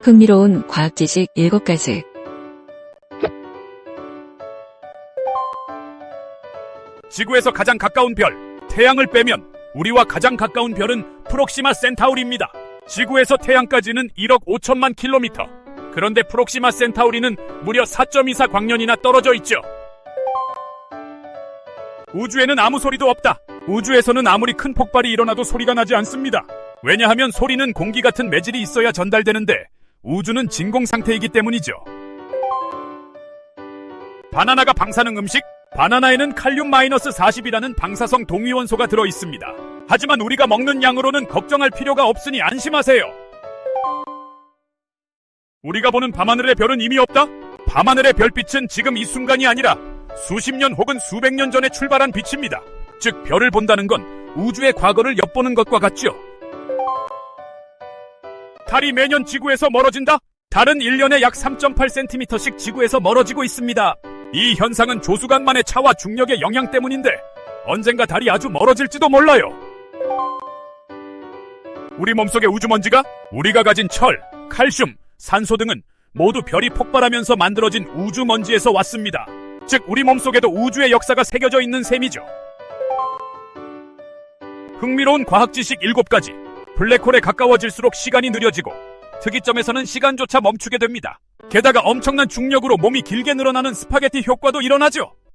흥미로운 과학 지식 7가지. 지구에서 가장 가까운 별, 태양을 빼면 우리와 가장 가까운 별은 프록시마 센타우리입니다. 지구에서 태양까지는 1억 5천만 킬로미터. 그런데 프록시마 센타우리는 무려 4.24 광년이나 떨어져 있죠. 우주에는 아무 소리도 없다. 우주에서는 아무리 큰 폭발이 일어나도 소리가 나지 않습니다. 왜냐하면 소리는 공기 같은 매질이 있어야 전달되는데 우주는 진공 상태이기 때문이죠. 바나나가 방사능 음식? 바나나에는 칼륨 마이너스 40이라는 방사성 동위원소가 들어 있습니다. 하지만 우리가 먹는 양으로는 걱정할 필요가 없으니 안심하세요. 우리가 보는 밤하늘의 별은 이미 없다? 밤하늘의 별빛은 지금 이 순간이 아니라 수십 년 혹은 수백 년 전에 출발한 빛입니다. 즉, 별을 본다는 건 우주의 과거를 엿보는 것과 같죠. 달이 매년 지구에서 멀어진다? 달은 1년에 약 3.8cm씩 지구에서 멀어지고 있습니다. 이 현상은 조수간만의 차와 중력의 영향 때문인데 언젠가 달이 아주 멀어질지도 몰라요. 우리 몸속의 우주먼지가 우리가 가진 철, 칼슘, 산소 등은 모두 별이 폭발하면서 만들어진 우주먼지에서 왔습니다. 즉 우리 몸속에도 우주의 역사가 새겨져 있는 셈이죠. 흥미로운 과학 지식 7가지. 블랙홀에 가까워질수록 시간이 느려지고 특이점에서는 시간조차 멈추게 됩니다. 게다가 엄청난 중력으로 몸이 길게 늘어나는 스파게티 효과도 일어나죠.